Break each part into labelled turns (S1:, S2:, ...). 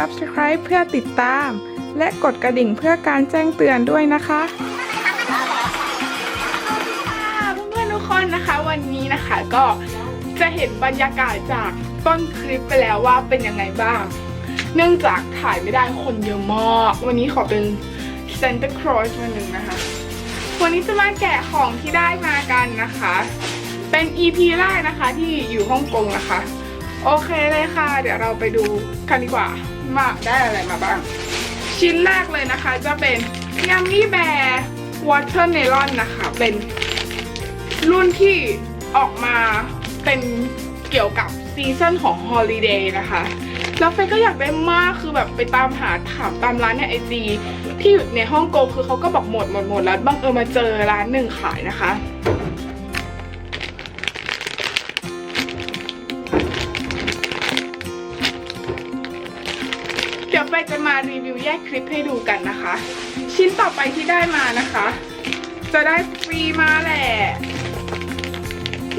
S1: Subscribe เพื่อติดตาม และกดกระดิ่งเพื่อการแจ้งเตือนด้วยนะคะเพื่อนๆทุกคนนะคะ วันนี้นะคะก็จะเห็นบรรยากาศจากต้นคลิปไปแล้วว่าเป็นยังไงบ้าง เนื่องจากถ่ายไม่ได้คนเยอะมาก วันนี้ขอเป็น Santa Claus วันหนึ่งนะคะ วันนี้จะมาแกะของที่ได้มากันนะคะ เป็น EP แรกนะคะที่อยู่ฮ่องกงนะคะ โอเคเลยค่ะ เดี๋ยวเราไปดูกันดีกว่า มาได้อะไรมาบ้าง ชิ้นแรกเลยนะคะจะเป็น Yummy Bear Watermelon นะคะ เป็นรุ่นที่ออกมาเป็นเกี่ยวกับซีซั่นของฮอลิเดย์นะคะ แล้วเฟยก็อยากได้มากคือแบบไปตามหาถามตามร้านในไอจีที่อยู่ในฮ่องกงคือเขาก็บอกหมดหมดหมดแล้วบังเอิญมาเจอร้านหนึ่งขายนะคะ เดี๋ยจะมารีวิวแยกคลิปให้ดูกันนะคะ ชิ้นต่อไปที่ได้มานะคะ จะได้ฟรีมาแหละ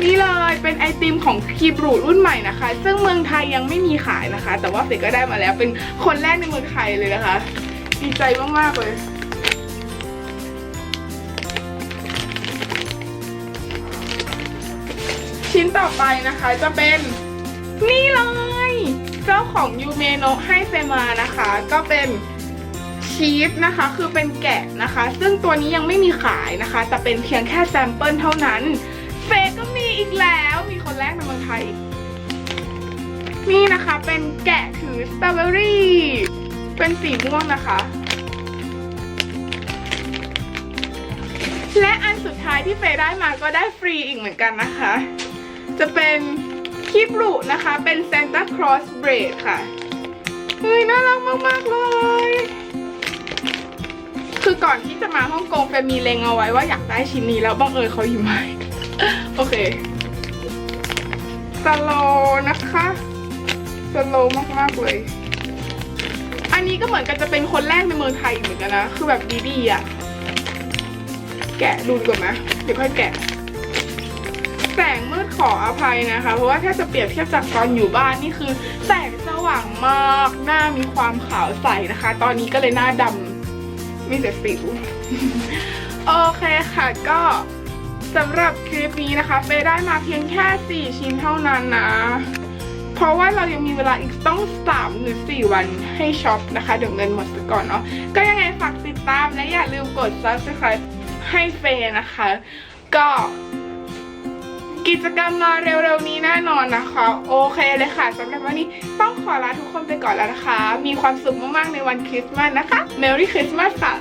S1: นี่เลยเป็นไอติมของคีบรูรุ่นใหม่นะคะ ซึ่งเมืองไทยยังไม่มีขายนะคะ แต่ว่าเฟก็ได้มาแล้วเป็นคนแรกในเมืองไทยเลยนะคะ ดีใจมากๆเลยชิ้นต่อไปนะคะจะเป็นนี่เลย เจ้าของยูเมโนะให้เฟยมานะคะ ก็เป็นชีสนะคะ คือเป็นแกะนะคะ ซึ่งตัวนี้ยังไม่มีขายนะคะ แต่เป็นเพียงแค่แซมเปิลเท่านั้นเฟยก็มีอีกแล้วมีคนแรกในเมืองไทย นี่นะคะเป็นแกะถือสตรอเบอรี่เป็นสีม่วงนะคะ และอันสุดท้ายที่เฟยได้มาก็ได้ฟรีอีกเหมือนกันนะคะ จะเป็น คิบรุนะคะเป็น Santa Claus Braid ค่ะ เฮ้ย น่ารักมาก ๆ เลย คือก่อนที่จะมาฮ่องกงเฟมีเลงเอาไว้ว่าอยากได้ชิ้นนี้แล้วบังเอิญเขาอยู่ไหมโอเคสโลนะคะสโลมาก ๆ เลย อันนี้ก็เหมือนกันจะเป็นคนแรกในเมืองไทยเหมือนกันนะ คือแบบดีๆอะ แกะดูดีกว่อนนะเดี๋ยวค่อยแกะ แสงมืดขออภัยนะคะ เพราะว่าถ้าจะเปรียบเทียบจากตอนอยู่บ้านนี่คือแสงสว่างมาก หน้ามีความขาวใสนะคะ ตอนนี้ก็เลยหน้าดำมีแต่สิวโอเคค่ะก็สำหรับคลิปนี้นะคะเฟยได้มาเพียงแค่ 4 ชิ้นเท่านั้นนะ เพราะว่าเรายังมีเวลาอีกต้อง 3 หรือ 4 วันให้ช็อปนะคะ เดี๋ยวเงินหมดซะก่อนเนาะก็ยังไงฝากติดตามและอย่าลืมกด subscribe ให้เฟยนะคะ ก็ กิจกรรมมาเร็วๆนี้แน่นอนนะคะ โอเคเลยค่ะสำหรับวันนี้ต้องขอลาทุกคนไปก่อนแล้วนะคะ มีความสุขมากๆในวันคริสต์มาสนะคะ Merry Christmas ค่ะ